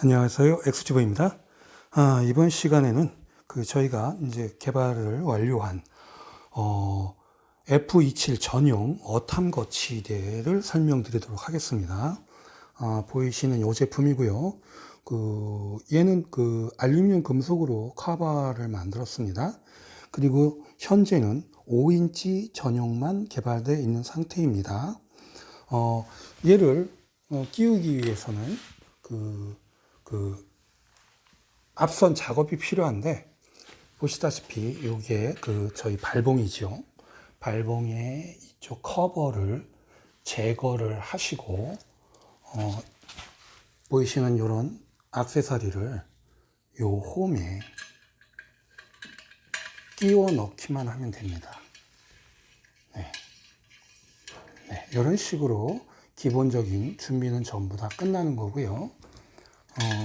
안녕하세요. 엑스튜브입니다. 아, 이번 시간에는 그 저희가 이제 개발을 완료한 어, F27 전용 어탐 거치대를 설명드리도록 하겠습니다. 아, 보이시는 이 제품이고요. 그 얘는 그 알루미늄 금속으로 카바를 만들었습니다. 그리고 현재는 5인치 전용만 개발되어 있는 상태입니다. 어, 얘를 어, 끼우기 위해서는 그, 그, 앞선 작업이 필요한데, 보시다시피, 요게 그, 저희 발봉이죠. 발봉의 이쪽 커버를 제거를 하시고, 어, 보이시는 요런 악세사리를 요 홈에 끼워 넣기만 하면 됩니다. 네. 네, 이런 식으로 기본적인 준비는 전부 다 끝나는 거고요. 어,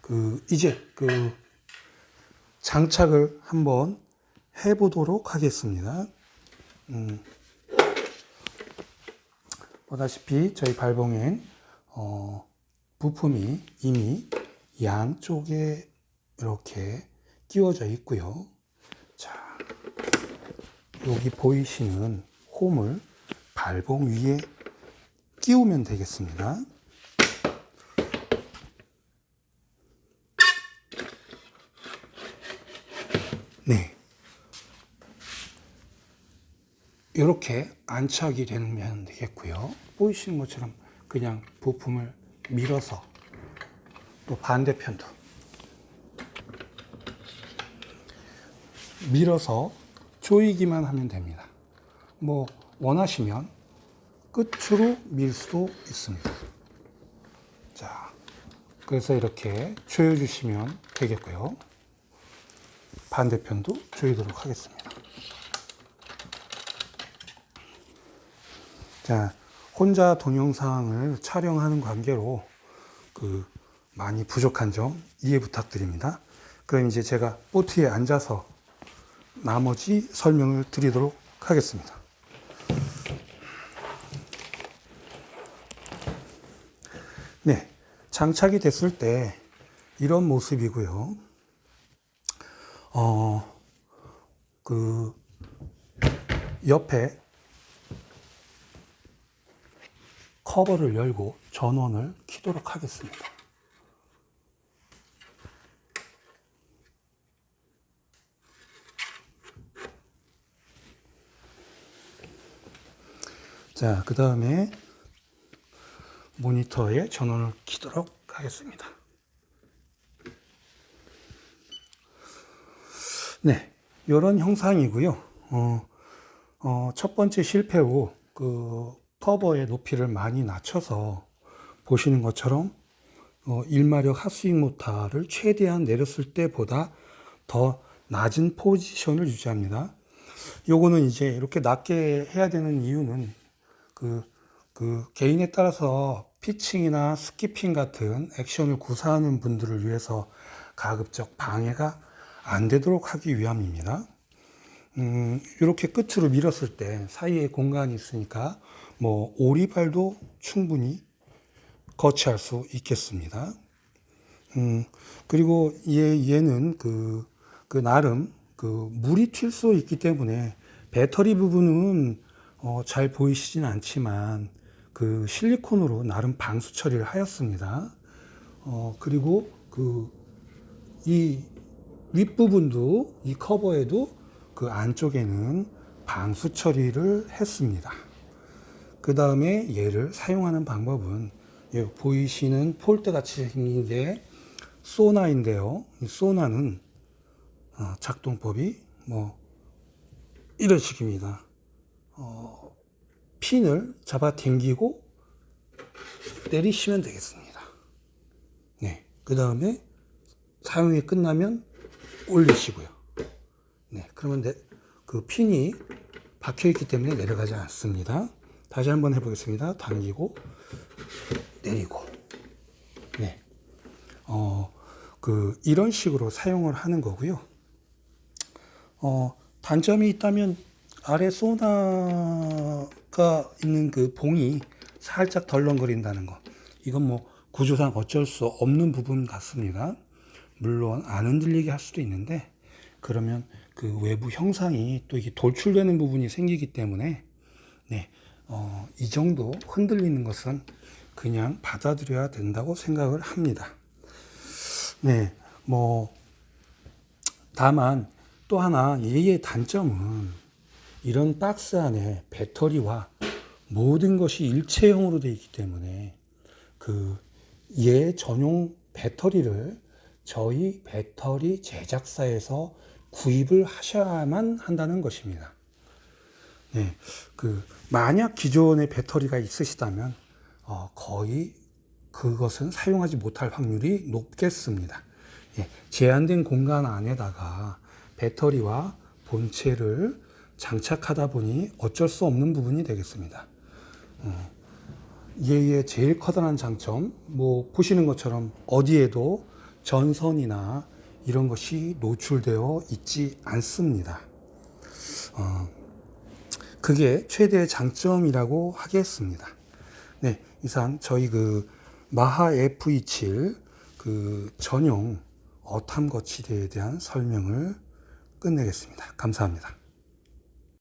그, 이제 그 장착을 한번 해보도록 하겠습니다. 음, 보다시피 저희 발봉엔 어, 부품이 이미 양쪽에 이렇게 끼워져 있고요. 자, 여기 보이시는 홈을 발봉 위에 끼우면 되겠습니다. 네. 이렇게 안착이 되면 되겠고요. 보이시는 것처럼 그냥 부품을 밀어서 또 반대편도 밀어서 조이기만 하면 됩니다. 뭐 원하시면 끝으로 밀 수도 있습니다. 자, 그래서 이렇게 조여주시면 되겠고요. 반대편도 조이도록 하겠습니다. 자, 혼자 동영상을 촬영하는 관계로 그 많이 부족한 점 이해 부탁드립니다. 그럼 이제 제가 보트에 앉아서 나머지 설명을 드리도록 하겠습니다. 네, 장착이 됐을 때 이런 모습이고요. 어, 그 옆에 커버를 열고 전원을 키도록 하겠습니다. 자, 그 다음에 모니터에 전원을 키도록 하겠습니다. 네, 이런 형상이고요. 어, 어, 첫 번째 실패 후 그 커버의 높이를 많이 낮춰서 보시는 것처럼 어, 1마력 핫스윙 모터를 최대한 내렸을 때보다 더 낮은 포지션을 유지합니다. 요거는 이제 이렇게 낮게 해야 되는 이유는 그, 그 개인에 따라서 피칭이나 스키핑 같은 액션을 구사하는 분들을 위해서 가급적 방해가 안 되도록 하기 위함입니다. 음, 이렇게 끝으로 밀었을 때 사이에 공간이 있으니까 뭐 오리발도 충분히 거치할 수 있겠습니다. 음, 그리고 얘, 얘는 그, 그 나름 그 물이 튈 수 있기 때문에 배터리 부분은 어, 잘 보이시진 않지만 그 실리콘으로 나름 방수 처리를 하였습니다. 어, 그리고 그 이 윗부분도 이 커버에도 그 안쪽에는 방수 처리를 했습니다. 그 다음에 얘를 사용하는 방법은 여기 보이시는 폴대 같이 생긴 게 소나인데요. 이 소나는 어, 작동법이 뭐 이런 식입니다. 어, 핀을 잡아 당기고 내리시면 되겠습니다. 네. 그 다음에 사용이 끝나면 올리시고요. 네. 그러면 내, 그 핀이 박혀 있기 때문에 내려가지 않습니다. 다시 한번 해보겠습니다. 당기고, 내리고. 네. 어, 그, 이런 식으로 사용을 하는 거고요. 어, 단점이 있다면 아래 소나가 있는 그 봉이 살짝 덜렁거린다는 거. 이건 뭐 구조상 어쩔 수 없는 부분 같습니다. 물론 안 흔들리게 할 수도 있는데 그러면 그 외부 형상이 또 이게 돌출되는 부분이 생기기 때문에 네, 어, 이 정도 흔들리는 것은 그냥 받아들여야 된다고 생각을 합니다. 네, 뭐 다만 또 하나 얘의 단점은 이런 박스 안에 배터리와 모든 것이 일체형으로 되어 있기 때문에 그 얘 전용 배터리를 저희 배터리 제작사에서 구입을 하셔야만 한다는 것입니다. 네, 그 만약 기존의 배터리가 있으시다면 어, 거의 그것은 사용하지 못할 확률이 높겠습니다. 예, 제한된 공간 안에다가 배터리와 본체를 장착하다 보니 어쩔 수 없는 부분이 되겠습니다. 어, 얘의 제일 커다란 장점, 뭐 보시는 것처럼 어디에도 전선이나 이런 것이 노출되어 있지 않습니다. 어, 그게 최대의 장점이라고 하겠습니다. 네, 이상 저희 그 마하 F27 그 전용 어탐 거치대에 대한 설명을 끝내겠습니다. 감사합니다.